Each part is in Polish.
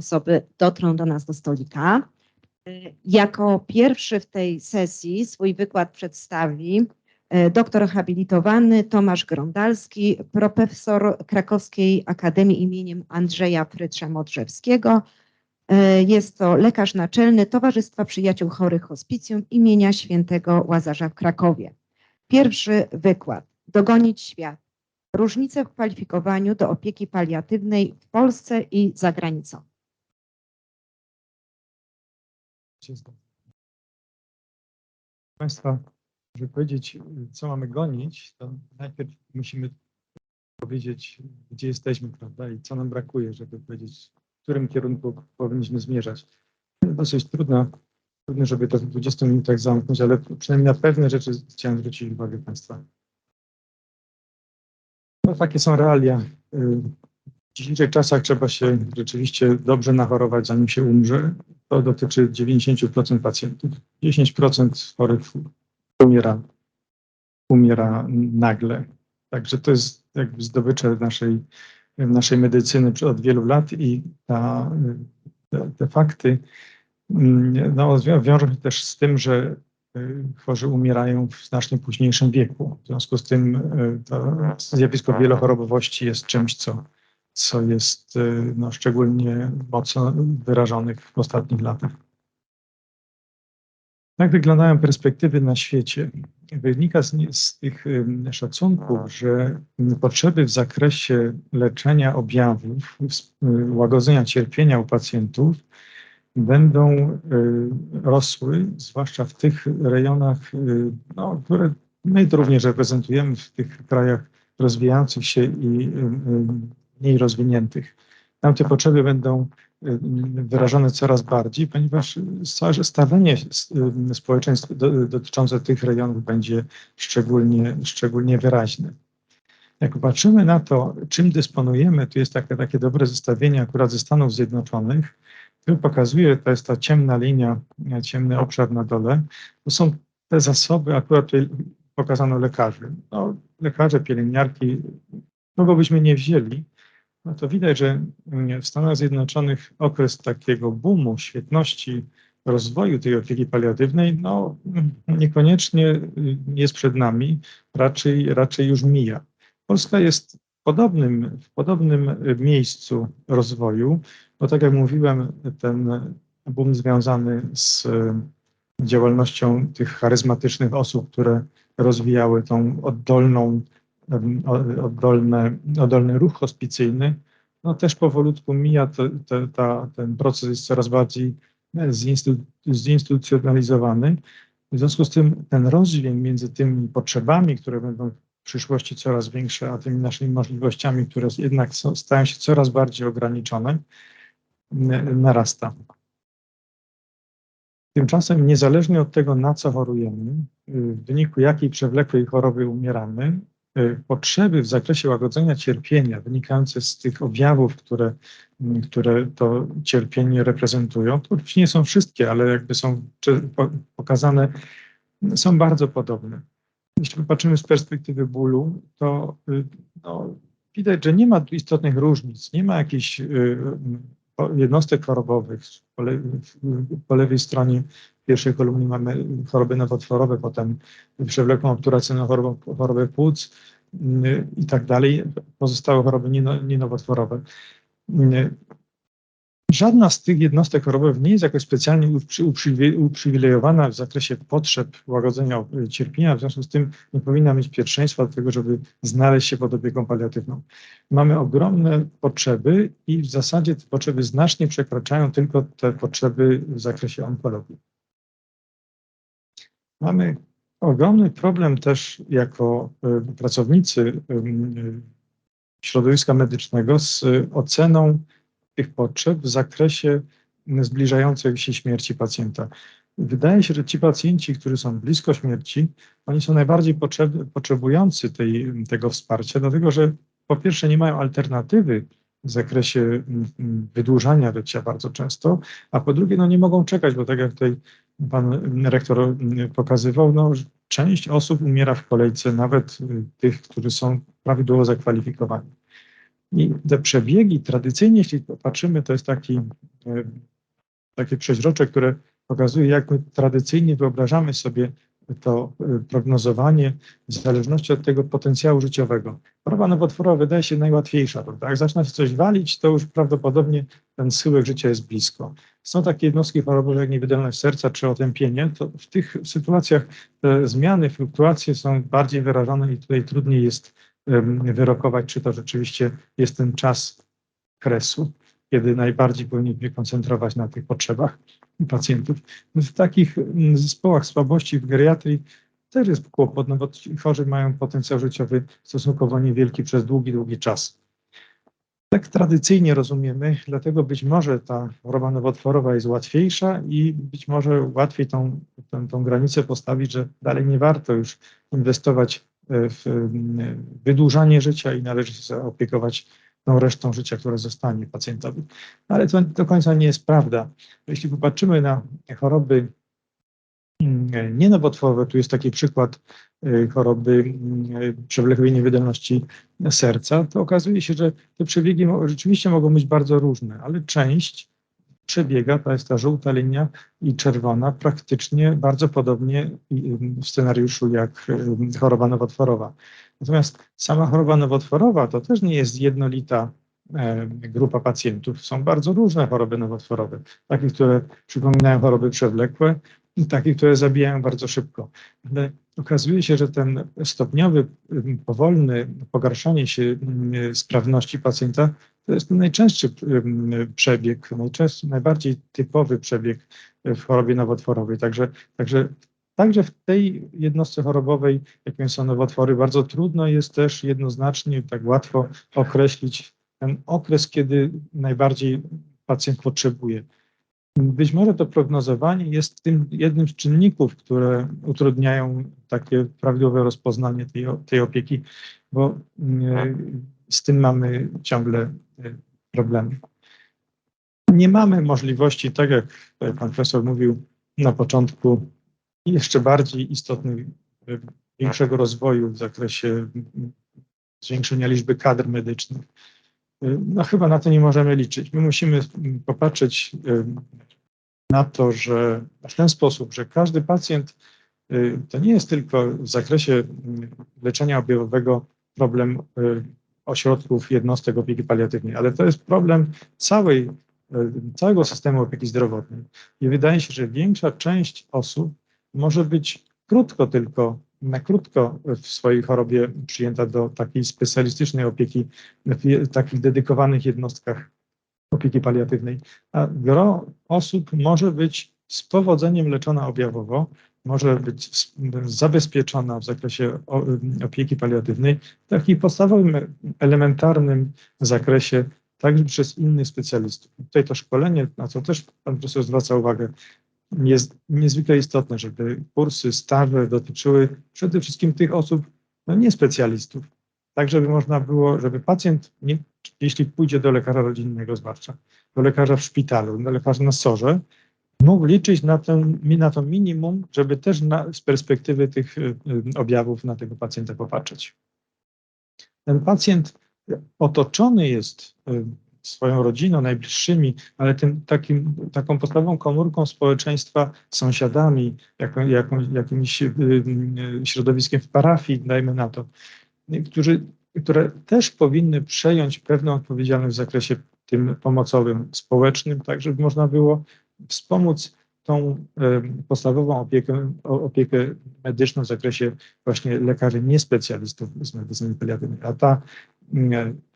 osoby dotrą do nas do stolika. Y, Jako pierwszy w tej sesji swój wykład przedstawi y, doktor habilitowany Tomasz Grondalski, profesor Krakowskiej Akademii imieniem Andrzeja Frytrza Modrzewskiego. Y, Jest to lekarz naczelny Towarzystwa Przyjaciół Chorych Hospicjum imienia świętego Łazarza w Krakowie. Pierwszy wykład. Dogonić świat. Różnice w kwalifikowaniu do opieki paliatywnej w Polsce i za granicą. Się zgadza. Państwa, żeby powiedzieć, co mamy gonić, to najpierw musimy powiedzieć, gdzie jesteśmy, prawda, i co nam brakuje, żeby powiedzieć, w którym kierunku powinniśmy zmierzać. Dosyć trudno, trudno, żeby to w 20 minutach zamknąć, ale przynajmniej na pewne rzeczy chciałem zwrócić uwagę Państwa. No, takie są realia. W dzisiejszych czasach trzeba się rzeczywiście dobrze nachorować, zanim się umrze. To dotyczy 90% pacjentów. 10% chorych umiera, umiera nagle. Także to jest jakby zdobycze naszej, naszej medycyny od wielu lat i ta, te, te fakty mm, no, wiążą się też z tym, że y, chorzy umierają w znacznie późniejszym wieku. W związku z tym y, to zjawisko wielochorobowości jest czymś, co, co jest y, no, szczególnie mocno wyrażonych w ostatnich latach. Jak wyglądają perspektywy na świecie? Wynika z, z tych ym, szacunków, że ym, potrzeby w zakresie leczenia objawów, y, łagodzenia cierpienia u pacjentów będą y, rosły, zwłaszcza w tych rejonach, y, no, które my również reprezentujemy w tych krajach rozwijających się i y, y, mniej rozwiniętych. Tam te potrzeby będą y, wyrażone coraz bardziej, ponieważ sta- stawienie s- y, społeczeństw do- dotyczące tych rejonów będzie szczególnie, szczególnie wyraźne. Jak popatrzymy na to, czym dysponujemy, tu jest takie, takie dobre zestawienie akurat ze Stanów Zjednoczonych, który pokazuje, to jest ta ciemna linia, ciemny obszar na dole, to są te zasoby, akurat tutaj pokazano lekarzy. No, lekarze, pielęgniarki, kogo byśmy nie wzięli, no to widać, że w Stanach Zjednoczonych okres takiego boomu, świetności rozwoju tej opieki paliatywnej, no niekoniecznie jest przed nami, raczej, raczej już mija. Polska jest w podobnym, w podobnym miejscu rozwoju, bo tak jak mówiłem, ten boom związany z działalnością tych charyzmatycznych osób, które rozwijały tą oddolną, em, o- oddolne, oddolny ruch hospicyjny, no też powolutku mija, ta, ten proces jest coraz bardziej e, zinstytu- zinstytucjonalizowany. W związku z tym ten rozdźwięk między tymi potrzebami, które będą w przyszłości coraz większe, a tymi naszymi możliwościami, które jednak są, stają się coraz bardziej ograniczone, n- narasta. Tymczasem, niezależnie od tego, na co chorujemy, y, w wyniku jakiej przewlekłej choroby umieramy, potrzeby w zakresie łagodzenia cierpienia wynikające z tych objawów, które, mm, które to cierpienie reprezentują, to oczywiście nie są wszystkie, ale jakby są pokazane, są bardzo podobne. Jeśli popatrzymy z perspektywy bólu, to y, no, widać, że nie ma tu istotnych różnic, nie ma jakichś y, jednostek chorobowych. Po, po lewej stronie pierwszej kolumny mamy choroby nowotworowe, potem przewlekłą obturacyjną chorobę, chorobę płuc y, i tak dalej, pozostałe choroby nieno- nienowotworowe. Żadna z tych jednostek chorobowych nie jest jakoś specjalnie uprzy- uprzywi- uprzywilejowana w zakresie potrzeb łagodzenia y, cierpienia, w związku z tym nie powinna mieć pierwszeństwa do tego, żeby znaleźć się pod opieką paliatywną. Mamy ogromne potrzeby i w zasadzie te potrzeby znacznie przekraczają tylko te potrzeby w zakresie onkologii. Mamy ogromny problem też jako y, pracownicy środowiska medycznego z y, oceną tych potrzeb w zakresie zbliżającej się śmierci pacjenta. Wydaje się, że ci pacjenci, którzy są blisko śmierci, oni są najbardziej potrzeb, potrzebujący tej, tego wsparcia, dlatego że po pierwsze nie mają alternatywy w zakresie mm, mm, wydłużania życia bardzo często, a po drugie no nie mogą czekać, bo tak jak tutaj pan rektor mm, pokazywał, no, część osób umiera w kolejce, nawet y, tych, którzy są prawidłowo zakwalifikowani. I te przebiegi tradycyjnie, jeśli popatrzymy, to jest taki e, takie przeźrocze, które pokazuje, jak my tradycyjnie wyobrażamy sobie to e, prognozowanie w zależności od tego potencjału życiowego. Choroba nowotworowa wydaje się najłatwiejsza, prawda? Jak zaczyna się coś walić, to już prawdopodobnie ten schyłek życia jest blisko. Są takie jednostki chorobowe jak niewydolność serca czy otępienie, to w tych sytuacjach te zmiany, fluktuacje są bardziej wyrażone i tutaj trudniej jest wyrokować, czy to rzeczywiście jest ten czas kresu, kiedy najbardziej powinniśmy koncentrować na tych potrzebach pacjentów. W takich mm, zespołach słabości w geriatrii też jest kłopot, no bo chorzy mają potencjał życiowy stosunkowo niewielki przez długi, długi czas. Tak tradycyjnie rozumiemy, dlatego być może ta choroba nowotworowa jest łatwiejsza i być może łatwiej tą, tą, tą granicę postawić, że dalej nie warto już inwestować wydłużanie życia i należy się zaopiekować tą resztą życia, która zostanie pacjentowi. Ale to do końca nie jest prawda. Jeśli popatrzymy na choroby mm, nienowotworowe, tu jest taki przykład y, choroby mm, przewlekłej niewydolności serca, to okazuje się, że te przebiegi rzeczywiście mogą być bardzo różne, ale część przebiega, to jest ta żółta linia i czerwona, praktycznie bardzo podobnie w scenariuszu jak choroba nowotworowa. Natomiast sama choroba nowotworowa to też nie jest jednolita e, grupa pacjentów. Są bardzo różne choroby nowotworowe, takie, które przypominają choroby przewlekłe takie, które zabijają bardzo szybko. Ale okazuje się, że ten stopniowy, m, powolny pogarszanie się m, sprawności pacjenta to jest najczęstszy m, przebieg, najczęstszy, najbardziej typowy przebieg w chorobie nowotworowej. Także, także Także w tej jednostce chorobowej, jakim są nowotwory, bardzo trudno jest też jednoznacznie, tak łatwo określić ten okres, kiedy najbardziej pacjent potrzebuje. Być może to prognozowanie jest tym jednym z czynników, które utrudniają takie prawidłowe rozpoznanie tej, tej opieki, bo mm, z tym mamy ciągle y, problemy. Nie mamy możliwości, tak jak tutaj pan profesor mówił na początku, jeszcze bardziej istotny, y, większego rozwoju w zakresie zwiększenia liczby kadr medycznych. Y, No chyba na to nie możemy liczyć. My musimy popatrzeć y, na to, że w ten sposób, że każdy pacjent y, to nie jest tylko w zakresie mm, leczenia objawowego problem y, ośrodków jednostek opieki paliatywnej, ale to jest problem całej, y, całego systemu opieki zdrowotnej. I wydaje się, że większa część osób może być krótko tylko, na krótko w swojej chorobie przyjęta do takiej specjalistycznej opieki w takich dedykowanych jednostkach opieki paliatywnej, a gro osób może być z powodzeniem leczona objawowo, może być zabezpieczona w zakresie opieki paliatywnej w takim podstawowym, elementarnym zakresie, także przez innych specjalistów. Tutaj to szkolenie, na co też pan profesor zwraca uwagę, jest niezwykle istotne, żeby kursy, staże dotyczyły przede wszystkim tych osób, no nie specjalistów, tak żeby można było, żeby pacjent, nie, jeśli pójdzie do lekarza rodzinnego zwłaszcza, do lekarza w szpitalu, do lekarza na sorze, mógł liczyć na, ten, na to minimum, żeby też na, z perspektywy tych y, y, objawów na tego pacjenta popatrzeć. Ten pacjent otoczony jest y, swoją rodziną, najbliższymi, ale tym takim, taką podstawową komórką społeczeństwa, sąsiadami, jaką, jaką, jakimś y, y, środowiskiem w parafii, dajmy na to, którzy, które też powinny przejąć pewną odpowiedzialność w zakresie tym pomocowym, społecznym, tak żeby można było wspomóc tą podstawową opiekę, opiekę medyczną w zakresie właśnie lekarzy niespecjalistów z medycyny paliatywnej. A ta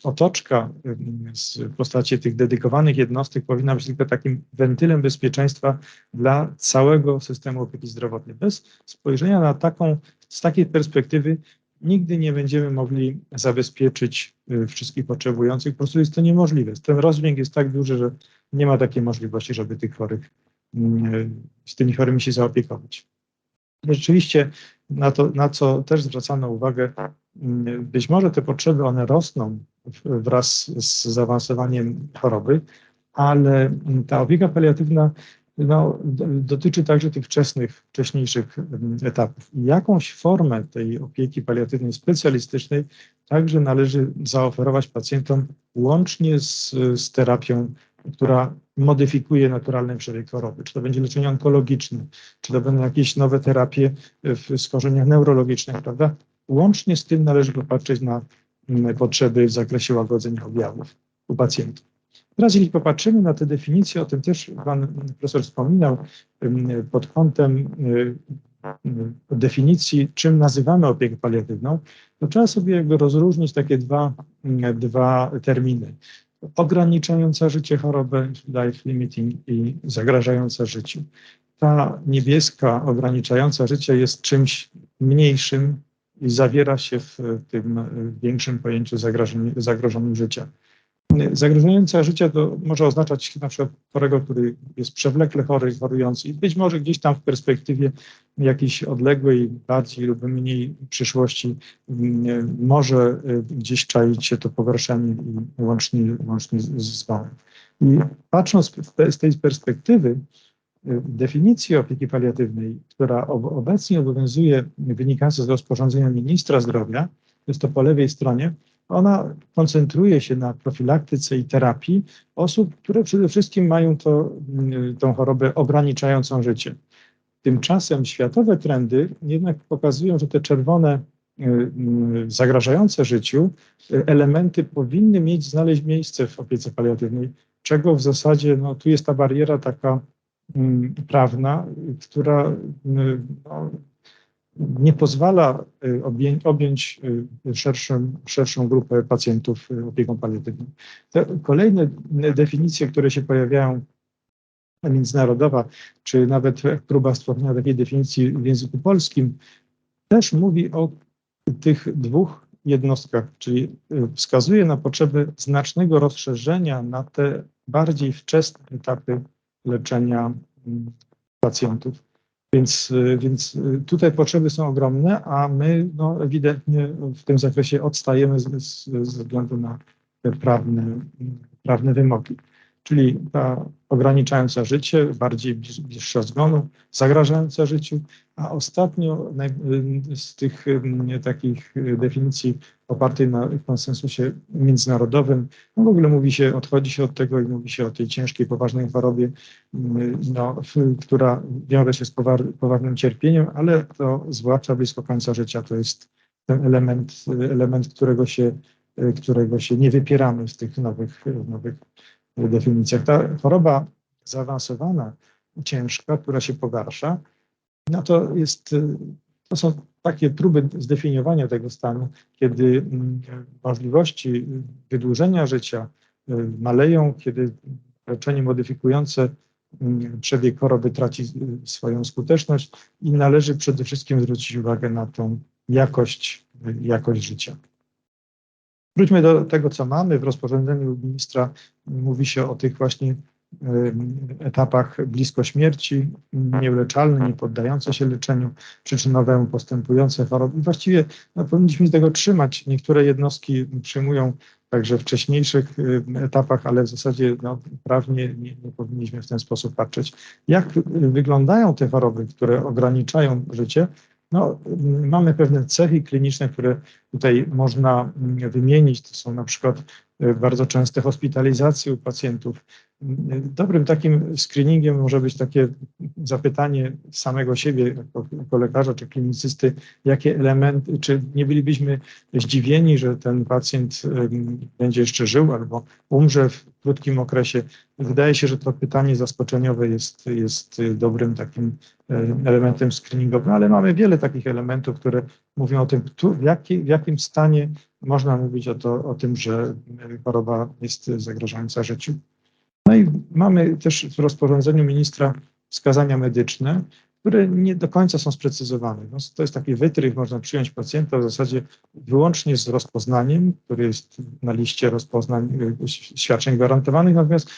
otoczka mm, z- w postaci tych dedykowanych jednostek powinna być tylko takim wentylem bezpieczeństwa dla całego systemu opieki zdrowotnej. Bez spojrzenia na taką, z takiej perspektywy nigdy nie będziemy mogli zabezpieczyć y, wszystkich potrzebujących. Po prostu jest to niemożliwe. Ten rozdźwięk jest tak duży, że nie ma takiej możliwości, żeby tych chorych, mm, z tymi chorymi się zaopiekować. Rzeczywiście na to, na co też zwracano uwagę, być może te potrzeby, one rosną wraz z zaawansowaniem choroby, ale ta opieka paliatywna no, dotyczy także tych wczesnych, wcześniejszych mm, etapów. Jakąś formę tej opieki paliatywnej specjalistycznej także należy zaoferować pacjentom łącznie z, z terapią, która modyfikuje naturalny przebieg choroby, czy to będzie leczenie onkologiczne, czy to będą jakieś nowe terapie w schorzeniach neurologicznych, prawda? Łącznie z tym należy popatrzeć na mm, potrzeby w zakresie łagodzenia objawów u pacjentów. Teraz jeśli popatrzymy na te definicje, o tym też pan profesor wspominał, mm, pod kątem y, definicji, czym nazywamy opiekę paliatywną, to trzeba sobie jakby rozróżnić takie dwa, mm, dwa terminy. Ograniczająca życie chorobę, life limiting i zagrażająca życiu. Ta niebieska ograniczająca życie jest czymś mniejszym zawiera się w tym większym pojęciu zagrożenia życia. Zagrożająca życia to może oznaczać na przykład chorego, który jest przewlekle chory, chorujący i być może gdzieś tam w perspektywie jakiejś odległej, bardziej lub mniej przyszłości mm, może gdzieś czaić się to pogorszenie i łącznie, łącznie z zwonem. I patrząc z tej perspektywy, definicji opieki paliatywnej, która obecnie obowiązuje, wynikająca z rozporządzenia ministra zdrowia, jest to po lewej stronie, ona koncentruje się na profilaktyce i terapii osób, które przede wszystkim mają to, mm, tą chorobę ograniczającą życie. Tymczasem światowe trendy jednak pokazują, że te czerwone, y, y, zagrażające życiu y, elementy powinny mieć, znaleźć miejsce w opiece paliatywnej, czego w zasadzie, no tu jest ta bariera taka prawna, która no, nie pozwala y, objąć y, szerszą, szerszą grupę pacjentów y, opieką paliatywną. Te kolejne definicje, które się pojawiają, międzynarodowa, czy nawet próba stworzenia takiej definicji w języku polskim, też mówi o tych dwóch jednostkach, czyli wskazuje na potrzebę znacznego rozszerzenia na te bardziej wczesne etapy leczenia mm, pacjentów. Więc, y, więc y, tutaj potrzeby są ogromne, a my no, ewidentnie w tym zakresie odstajemy ze względu na prawne, prawne wymogi czyli ta ograniczająca życie, bardziej bliższa zgonu, zagrażająca życiu, a ostatnio z tych takich definicji opartej na konsensusie międzynarodowym, no w ogóle mówi się, odchodzi się od tego i mówi się o tej ciężkiej, poważnej chorobie, no, która wiąże się z poważnym cierpieniem, ale to zwłaszcza blisko końca życia to jest ten element, element którego się którego się nie wypieramy z tych nowych, nowych definicjach. Ta choroba zaawansowana, ciężka, która się pogarsza, no to jest, to są takie próby zdefiniowania tego stanu, kiedy mm, możliwości wydłużenia życia y, maleją, kiedy leczenie modyfikujące mm, przebieg choroby traci y, swoją skuteczność i należy przede wszystkim zwrócić uwagę na tą jakość, jakość życia. Wróćmy do tego, co mamy. W rozporządzeniu ministra mówi się o tych właśnie etapach blisko śmierci, nieuleczalne, nie poddające się leczeniu, przyczynowemu, postępujące choroby. I właściwie no, powinniśmy tego trzymać. Niektóre jednostki przyjmują także wcześniejszych etapach, ale w zasadzie no, prawnie nie, nie powinniśmy w ten sposób patrzeć. Jak wyglądają te choroby, które ograniczają życie? No, mamy pewne cechy kliniczne, które tutaj można wymienić. To są na przykład bardzo częste hospitalizacje u pacjentów. Dobrym takim screeningiem może być takie zapytanie samego siebie, jako, jako lekarza czy klinicysty, jakie elementy, czy nie bylibyśmy zdziwieni, że ten pacjent będzie jeszcze żył albo umrze w krótkim okresie. Wydaje się, że to pytanie zaskoczeniowe jest, jest dobrym takim e, elementem screeningowym, ale mamy wiele takich elementów, które mówią o tym, w, jaki, w jakim stanie można mówić o, to, o tym, że choroba jest zagrażająca życiu. No i mamy też w rozporządzeniu ministra wskazania medyczne, które nie do końca są sprecyzowane. No, to jest taki wytrych, można przyjąć pacjenta w zasadzie wyłącznie z rozpoznaniem, który jest na liście rozpoznań y, świadczeń gwarantowanych, natomiast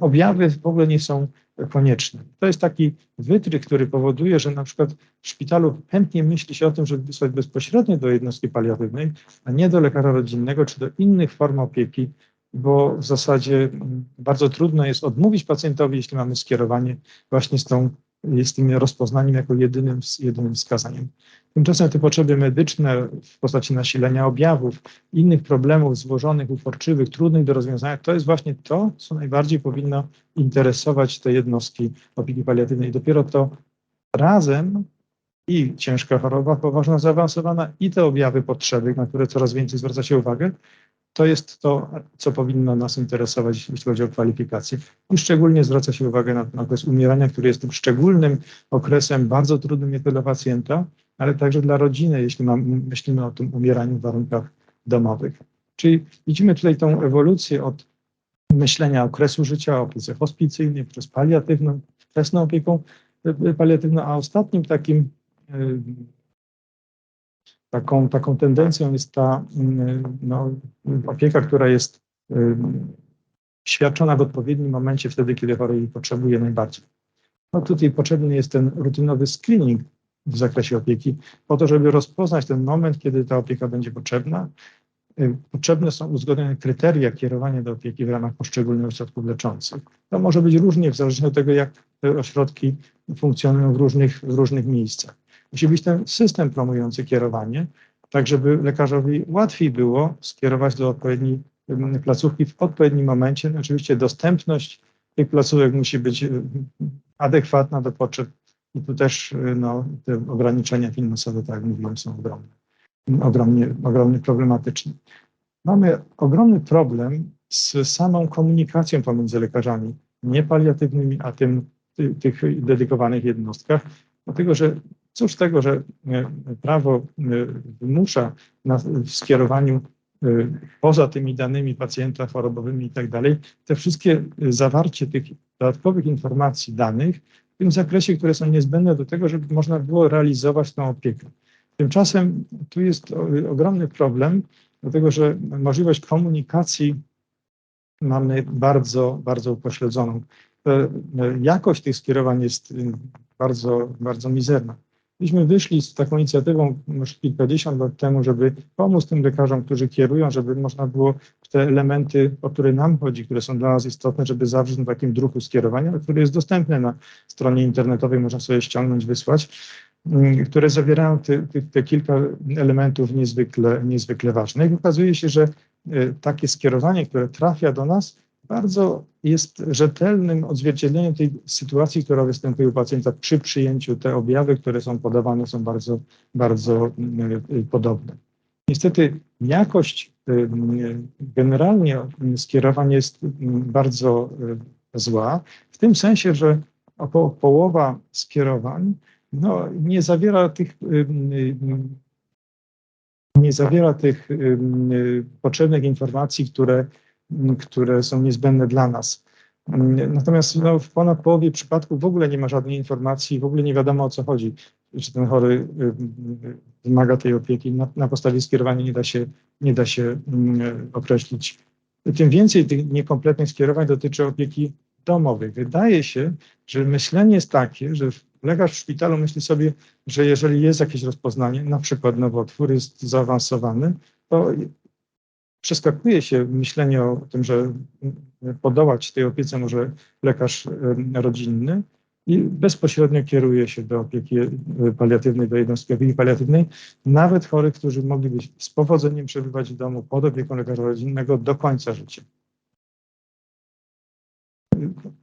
objawy w ogóle nie są konieczne. To jest taki wytrych, który powoduje, że na przykład w szpitalu chętnie myśli się o tym, żeby wysłać bezpośrednio do jednostki paliatywnej, a nie do lekarza rodzinnego czy do innych form opieki, bo w zasadzie bardzo trudno jest odmówić pacjentowi, jeśli mamy skierowanie właśnie z tą jest tym rozpoznaniem jako jedynym, jedynym wskazaniem. Tymczasem te potrzeby medyczne w postaci nasilenia objawów, innych problemów złożonych, uporczywych, trudnych do rozwiązania, to jest właśnie to, co najbardziej powinno interesować te jednostki opieki paliatywnej. Dopiero to razem i ciężka choroba poważna, zaawansowana i te objawy potrzeby, na które coraz więcej zwraca się uwagę, to jest to, co powinno nas interesować, jeśli chodzi o kwalifikacje. I szczególnie zwraca się uwagę na ten okres umierania, który jest tym szczególnym okresem, bardzo trudnym nie tylko dla pacjenta, ale także dla rodziny, jeśli mam, myślimy o tym umieraniu w warunkach domowych. Czyli widzimy tutaj tą ewolucję od myślenia okresu życia, opiece hospicyjnej, przez paliatywną, wczesną opieką paliatywną, a ostatnim takim taką, taką tendencją jest ta no, opieka, która jest świadczona w odpowiednim momencie, wtedy, kiedy chory jej potrzebuje najbardziej. No tutaj potrzebny jest ten rutynowy screening w zakresie opieki, po to, żeby rozpoznać ten moment, kiedy ta opieka będzie potrzebna. Potrzebne są uzgodnione kryteria kierowania do opieki w ramach poszczególnych ośrodków leczących. To może być różnie w zależności od tego, jak te ośrodki funkcjonują w różnych, w różnych miejscach. Musi być ten system promujący kierowanie, tak żeby lekarzowi łatwiej było skierować do odpowiedniej placówki w odpowiednim momencie. Oczywiście dostępność tych placówek musi być adekwatna do potrzeb i tu też no, te ograniczenia finansowe, tak jak mówiłem, są ogromne, ogromnie, ogromnie problematyczne. Mamy ogromny problem z samą komunikacją pomiędzy lekarzami, nie paliatywnymi, a tym, ty, tych dedykowanych jednostkach, dlatego że Cóż tego, że e, prawo e, wymusza na, w skierowaniu e, poza tymi danymi pacjenta chorobowymi i tak dalej, te wszystkie zawarcie tych dodatkowych informacji, danych w tym zakresie, które są niezbędne do tego, żeby można było realizować tą opiekę. Tymczasem tu jest ogromny problem, dlatego że możliwość komunikacji mamy bardzo, bardzo upośledzoną. Jakość tych skierowań jest bardzo, bardzo mizerna. Myśmy wyszli z taką inicjatywą już kilkadziesiąt lat temu, żeby pomóc tym lekarzom, którzy kierują, żeby można było te elementy, o które nam chodzi, które są dla nas istotne, żeby zawrzeć na takim druku skierowania, który jest dostępny na stronie internetowej, można sobie ściągnąć, wysłać, mm, które zawierają te, te, te kilka elementów niezwykle, niezwykle ważnych. Okazuje się, że y, takie skierowanie, które trafia do nas, bardzo jest rzetelnym odzwierciedleniem tej sytuacji, która występuje u pacjenta przy przyjęciu. Te objawy, które są podawane, są bardzo, bardzo y, podobne. Niestety jakość y, generalnie skierowań jest bardzo zła, w tym sensie, że około połowa skierowań no, nie zawiera tych nie zawiera tych potrzebnych informacji, które które są niezbędne dla nas. Natomiast no, w ponad połowie przypadków w ogóle nie ma żadnej informacji, w ogóle nie wiadomo o co chodzi, czy ten chory y, y, wymaga tej opieki. Na, na podstawie skierowania nie da się, nie da się mm, określić. Tym więcej tych niekompletnych skierowań dotyczy opieki domowej. Wydaje się, że myślenie jest takie, że lekarz w szpitalu myśli sobie, że jeżeli jest jakieś rozpoznanie, na przykład nowotwór jest zaawansowany, to przeskakuje się myślenie o tym, że podołać tej opiece może lekarz rodzinny i bezpośrednio kieruje się do opieki e, paliatywnej, do jednostki opieki paliatywnej, nawet chorych, którzy mogliby z powodzeniem przebywać w domu pod opieką lekarza rodzinnego do końca życia.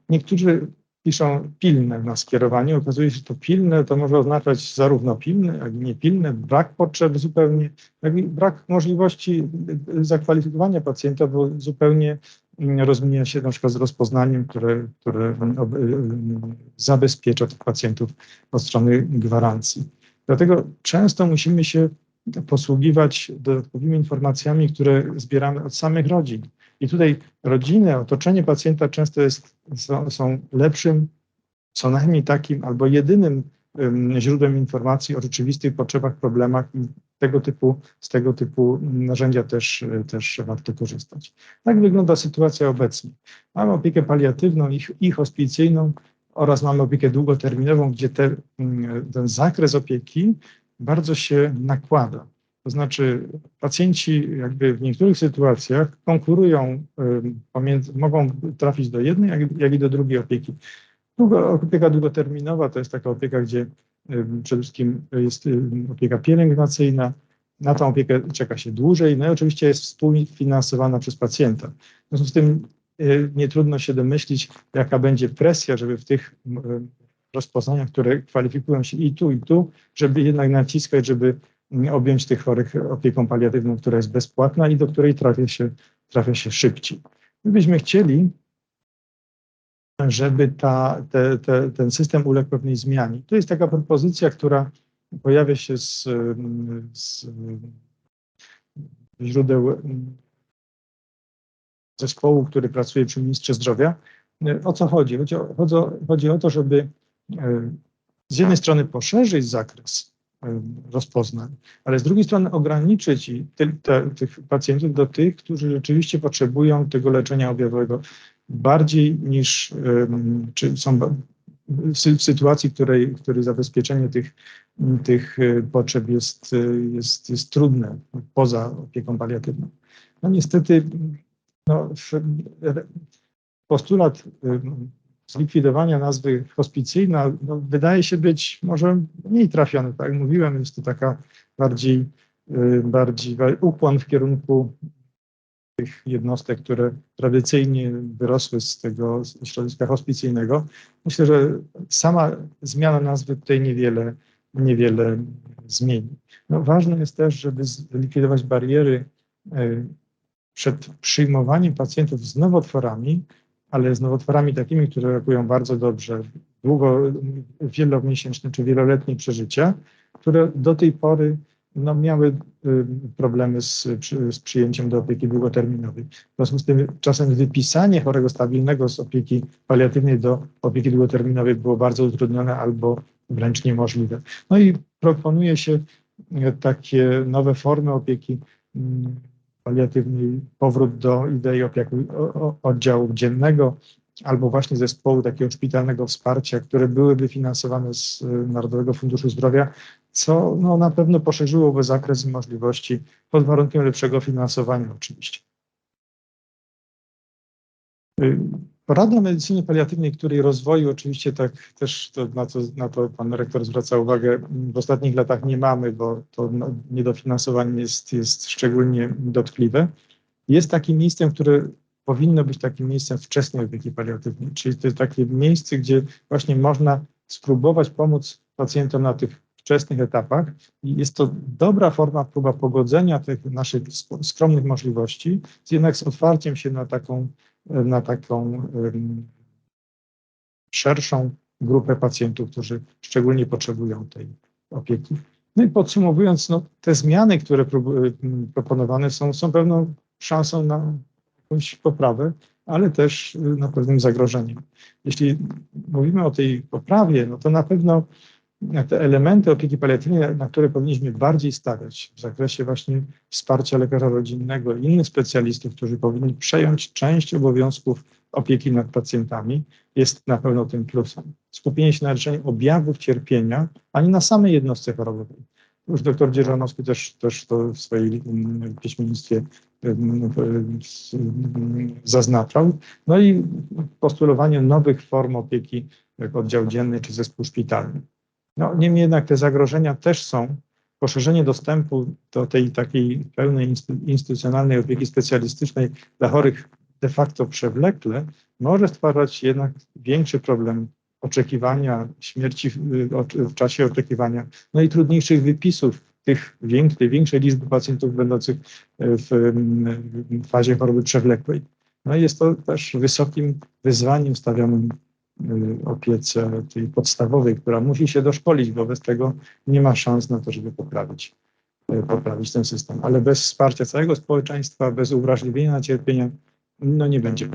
Niektórzy piszą pilne na skierowanie. Okazuje się, że to pilne to może oznaczać zarówno pilne, jak i niepilne, brak potrzeb zupełnie, jak i brak możliwości zakwalifikowania pacjenta, bo zupełnie rozmija się na przykład z rozpoznaniem, które, które zabezpiecza tych pacjentów od strony gwarancji. Dlatego często musimy się posługiwać dodatkowymi informacjami, które zbieramy od samych rodzin. I tutaj rodziny, otoczenie pacjenta często jest, są, są lepszym, co najmniej takim albo jedynym um, źródłem informacji o rzeczywistych potrzebach, problemach i tego typu, z tego typu narzędzia też, też warto korzystać. Tak wygląda sytuacja obecnie. Mamy opiekę paliatywną i, i hospicyjną oraz mamy opiekę długoterminową, gdzie te, ten zakres opieki bardzo się nakłada. To znaczy pacjenci jakby w niektórych sytuacjach konkurują, pomiędzy, mogą trafić do jednej, jak, jak i do drugiej opieki. Długo, opieka długoterminowa to jest taka opieka, gdzie przede wszystkim jest opieka pielęgnacyjna. Na tą opiekę czeka się dłużej, no i oczywiście jest współfinansowana przez pacjenta. W związku z tym y, nie trudno się domyślić, jaka będzie presja, żeby w tych rozpoznaniach, które kwalifikują się i tu, i tu, żeby jednak naciskać, żeby objąć tych chorych opieką paliatywną, która jest bezpłatna i do której trafia się, trafia się szybciej. My byśmy chcieli, żeby ta, te, te, ten system uległ pewnej zmianie. To jest taka propozycja, która pojawia się z, z źródeł zespołu, który pracuje przy ministrze zdrowia. O co chodzi? Chodzi o, chodzi o, to, żeby e, z jednej strony poszerzyć zakres rozpoznań, ale z drugiej strony ograniczyć ty, te, tych pacjentów do tych, którzy rzeczywiście potrzebują tego leczenia objawowego bardziej niż, czy są w sy- w sytuacji, w której, w której zabezpieczenie tych, tych e, potrzeb jest, e, jest, jest trudne poza opieką paliatywną. No niestety no, postulat zlikwidowania nazwy hospicyjna no, wydaje się być może mniej trafiony. Tak jak mówiłem, jest to taka bardziej, y, bardziej ukłon w kierunku tych jednostek, które tradycyjnie wyrosły z tego środowiska hospicyjnego. Myślę, że sama zmiana nazwy tutaj niewiele, niewiele zmieni. No, ważne jest też, żeby zlikwidować bariery y, przed przyjmowaniem pacjentów z nowotworami, ale z nowotworami takimi, które reagują bardzo dobrze, długo, wielomiesięczne czy wieloletnie przeżycia, które do tej pory no, miały y, problemy z, z przyjęciem do opieki długoterminowej. W związku z tym czasem wypisanie chorego stabilnego z opieki paliatywnej do opieki długoterminowej było bardzo utrudnione albo wręcz niemożliwe. No i proponuje się takie nowe formy opieki paliatywnej, powrót do idei opieki o- o- oddziału dziennego albo właśnie zespołu takiego szpitalnego wsparcia, które byłyby finansowane z y, Narodowego Funduszu Zdrowia, co no, na pewno poszerzyłoby zakres możliwości pod warunkiem lepszego finansowania oczywiście. Y, Rada Medycyny Paliatywnej, której rozwoju oczywiście tak też to, na, to, na to pan rektor zwraca uwagę, w ostatnich latach nie mamy, bo to no, niedofinansowanie jest, jest szczególnie dotkliwe. Jest takim miejscem, które powinno być takim miejscem wczesnej opieki paliatywnej, czyli to jest takie miejsce, gdzie właśnie można spróbować pomóc pacjentom na tych wczesnych etapach i jest to dobra forma, próba pogodzenia tych naszych skromnych możliwości, jednak z otwarciem się na taką, na taką szerszą grupę pacjentów, którzy szczególnie potrzebują tej opieki. No i podsumowując, no, te zmiany, które proponowane są, są pewną szansą na jakąś poprawę, ale też na pewnym zagrożeniem. Jeśli mówimy o tej poprawie, no to na pewno te elementy opieki paliatywnej, na które powinniśmy bardziej stawiać w zakresie właśnie wsparcia lekarza rodzinnego i innych specjalistów, którzy powinni przejąć część obowiązków opieki nad pacjentami, jest na pewno tym plusem. Skupienie się na leczeniu objawów cierpienia, a nie na samej jednostce chorobowej. Już doktor Dzierżanowski też, też to w swojej mm, piśmiennictwie mm, zaznaczał. No i postulowanie nowych form opieki, jak oddział dzienny czy zespół szpitalny. No, niemniej jednak te zagrożenia też są. Poszerzenie dostępu do tej takiej pełnej instytu- instytucjonalnej opieki specjalistycznej dla chorych de facto przewlekle może stwarzać jednak większy problem oczekiwania, śmierci w, czasie oczekiwania, no i trudniejszych wypisów tych wiek, tej większej liczby pacjentów będących w, w fazie choroby przewlekłej. No i jest to też wysokim wyzwaniem stawianym opiece tej podstawowej, która musi się doszkolić, bo bez tego nie ma szans na to, żeby poprawić, y, poprawić ten system. Ale bez wsparcia całego społeczeństwa, bez uwrażliwienia na cierpienia, no nie będzie